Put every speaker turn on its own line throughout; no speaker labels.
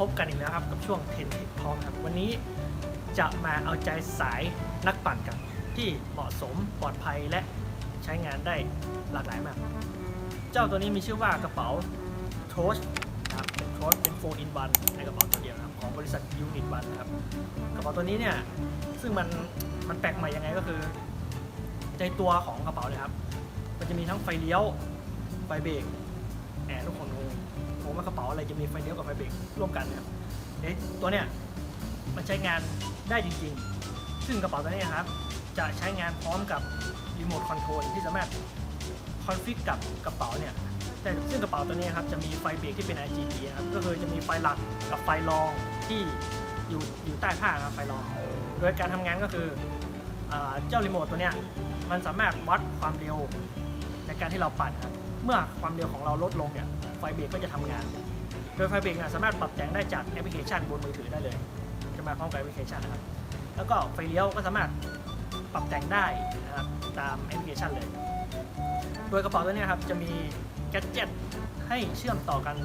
พบกันอีกแล้วครับกับช่วงเทนเทคทองครับวันนี้จะมาเอาใจสายนักปั่นกัน ที่เหมาะสมปลอดภัยและใช้งานได้หลากหลายมาก เจ้าตัวนี้มีชื่อว่ากระเป๋าโทชนะครับเป็นโทชเป็น4 in 1ในกระเป๋าตัวเดียวนะครับของบริษัทยูนิตวันนะครับกระเป๋าตัวนี้เนี่ยซึ่งมันมันแปลกใหม่ยังไงก็คือในตัวของกระเป๋าเลยครับมันจะมีทั้งไฟเลี้ยวไฟเบรกแหมทุก อะไรจะมีไฟเลี้ยวกับไฟเบรกร่วมกันนะครับเอ๊ะตัวเนี้ยมันใช้งานได้จริงๆ ซึ่งกระเป๋าตัวนี้ครับ จะใช้งานพร้อมกับรีโมทคอนโทรลที่สามารถคอนฟิกกับกระเป๋าเนี่ยแต่ซึ่งกระเป๋าตัวนี้ครับจะมีไฟเบรกที่เป็น RGB ครับก็คือจะมีไฟหลักกับไฟรองที่อยู่อยู่ใต้ผ้าครับไฟรอง โดยการทำงานก็คืออเจ้ารีโมทตัวเนี้ยมันสามารถวัดความเร็วในการที่เราปั่นครับเมื่อความเร็วของเราลดลงเนี่ยไฟเบรกก็จะทำงาน ดยไฟเบรกสามารถปรับแต่งได้จากแอปพลิเคชันบนมือถือได้เลย จะมาพร้อมกับแอปพลิเคชันนะครับ แล้วก็ไฟเลี้ยวก็สามารถปรับแต่งได้นะครับตามแอปพลิเคชันเลย โดยกระเป๋าตัวนี้ครับจะมีแกดเจ็ตให้เชื่อมต่อกัน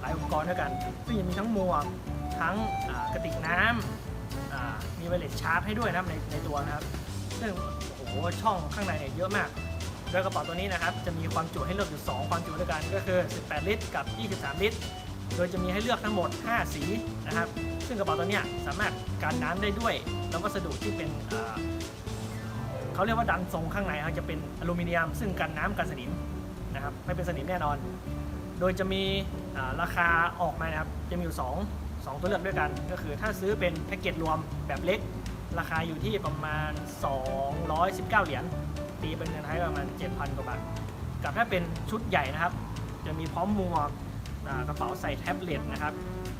หลายอุปกรณ์ด้วยกัน ซึ่งจะมีทั้งหมวก ทั้งกระติกน้ำอ่ามีไวเลสชาร์จให้ด้วยนะครับในในตัวนะครับ ซึ่งโอ้โหช่องข้างในเนี่ยเยอะมาก โดยกระเป๋าตัวนี้นะครับจะมีความจุให้เลือกอยู่ 2 ความจุด้วยกันก็คือ 18 ลิตร กับ 23 ลิตร โดยจะมีให้เลือกทั้งหมด 5 สีนะครับ ซึ่งกระเป๋าตัวนี้สามารถกันน้ำได้ด้วย แล้ววัสดุที่เป็นเขาเรียกว่าดันทรงข้างในจะเป็นอลูมิเนียม ซึ่งกันน้ำกันสนิมนะครับไม่เป็นสนิมแน่นอน โดยจะมีราคาออกมานะครับจะมีอยู่ 2 2 ตัวเลือกด้วยกัน ก็คือถ้าซื้อเป็นแพ็กเกจรวมแบบเล็ก ราคาอยู่ที่ประมาณ 219 เหรียญ ตีเป็นเงินไทยประมาณ 7,000 กว่าบาท กับถ้าเป็นชุดใหญ่นะครับ จะมีพร้อมหมวกกระเป๋าใส่แท็บเล็ตนะครับ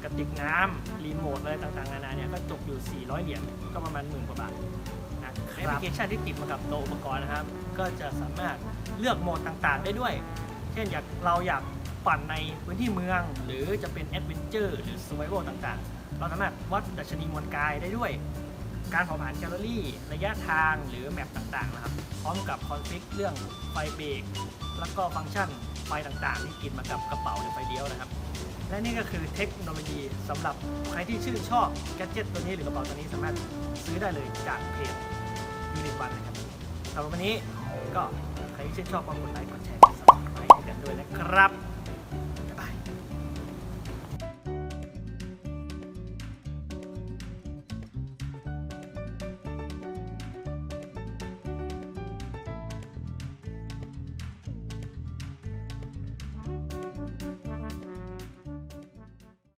กระติกน้ำรีโมทอะไรต่างๆนานาเนี่ยก็ตกอยู่ 400 เหรียญก็ประมาณหมื่นกว่าบาทนะแอปพลิเคชันที่ติดมากับตัวอุปกรณ์นะครับ ก็จะสามารถเลือกโหมดต่างๆ ได้ด้วย เช่นอยากเราอยากปั่นในพื้นที่เมือง หรือจะเป็นแอดเวนเจอร์หรือส u r v i v a l ต่างๆ เราสามารถวัดดัชนีมวลกายได้ด้วย การเผาผลาญแคลอรี่ ระยะทางหรือแมปต่างๆนะครับ พร้อมกับคอนฟิกเรื่องไฟเบรกแล้วก็ฟังก์ชันไฟต่างๆ ที่ติดมากับกระเป๋าหรือไฟเลี้ยวนะครับ และนี่ก็คือเทคโนโลยีสำหรับใครที่ชื่นชอบแกจิตตัวนี้หรือกระเป๋าตัวนี้สามารถซื้อได้เลยจากเพจยูนิวันนะครับสำหรับวันนี้ก็ใครที่ชื่นชอบก็กดไลค์กดแชร์กดซับสไครต์กันด้วยนะครับ